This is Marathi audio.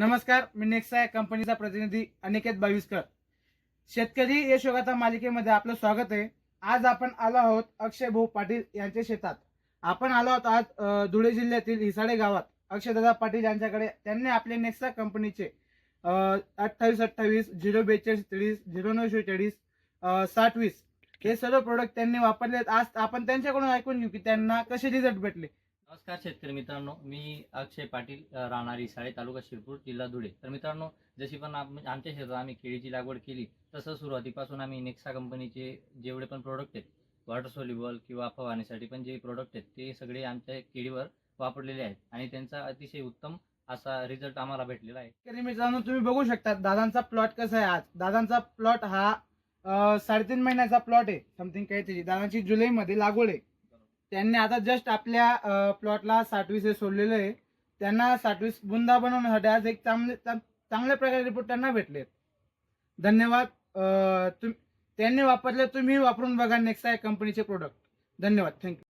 नमस्कार मी नेक्सा या कंपनीचा प्रतिनिधी अनिकेत बाविस्कर. शेतकरी यशोगाथा मालिकेमध्ये आपलं स्वागत आहे. आज आपण आलो आहोत अक्षय भाऊ पाटील यांच्या शेतात. आपण आलो आहोत आज धुळे जिल्ह्यातील हिसाडे गावात. अक्षयदादा पाटील यांच्याकडे त्यांनी आपले नेक्सा कंपनीचे अठ्ठावीस अठ्ठावीस झिरो बेचाळीस तेवीस झिरो नऊशे चाळीस साठ वीस हे सर्व प्रोडक्ट त्यांनी वापरले आज आपण त्यांच्याकडून ऐकून घेऊ की त्यांना कसे रिझल्ट भेटले. नमस्कार शेतकरी मित्रांनो मी अक्षय पाटील राहणारी साळे तालुका शिरपूर जिल्हा धुळे. तर मित्रांनो जशी पण आम- आमच्या शेतात आम्ही केळीची लागवड केली तसं सुरुवातीपासून आम्ही नेक्सा कंपनीचे जेवढे पण प्रोडक्ट आहेत वॉटर सोल्युबल किंवा फवारणीसाठी पण जे प्रोडक्ट आहेत ते सगळे आमच्या केळीवर वापरलेले आहेत. आणि त्यांचा अतिशय उत्तम असा रिझल्ट आम्हाला भेटलेला आहे. शेतकरी मित्रांनो तुम्ही बघू शकता दादांचा प्लॉट कसा आहे आज. दादांचा प्लॉट हा साडेतीन महिन्याचा प्लॉट आहे समथिंग काहीतरी. त्याची दादांची जुलैमध्ये लागवड आहे. त्यांनी आता जस्ट आपल्या प्लॉटला साठवीस हे सोडलेलं आहे. त्यांना साठवीस बुंदा बनवण्यासाठी आज एक चांगले चांगल्या प्रकारे रिपोर्ट त्यांना भेटले धन्यवाद. तुम त्यांनी वापरले तुम्ही वापरून बघा नेक्सा या कंपनीचे प्रोडक्ट धन्यवाद. थँक्यू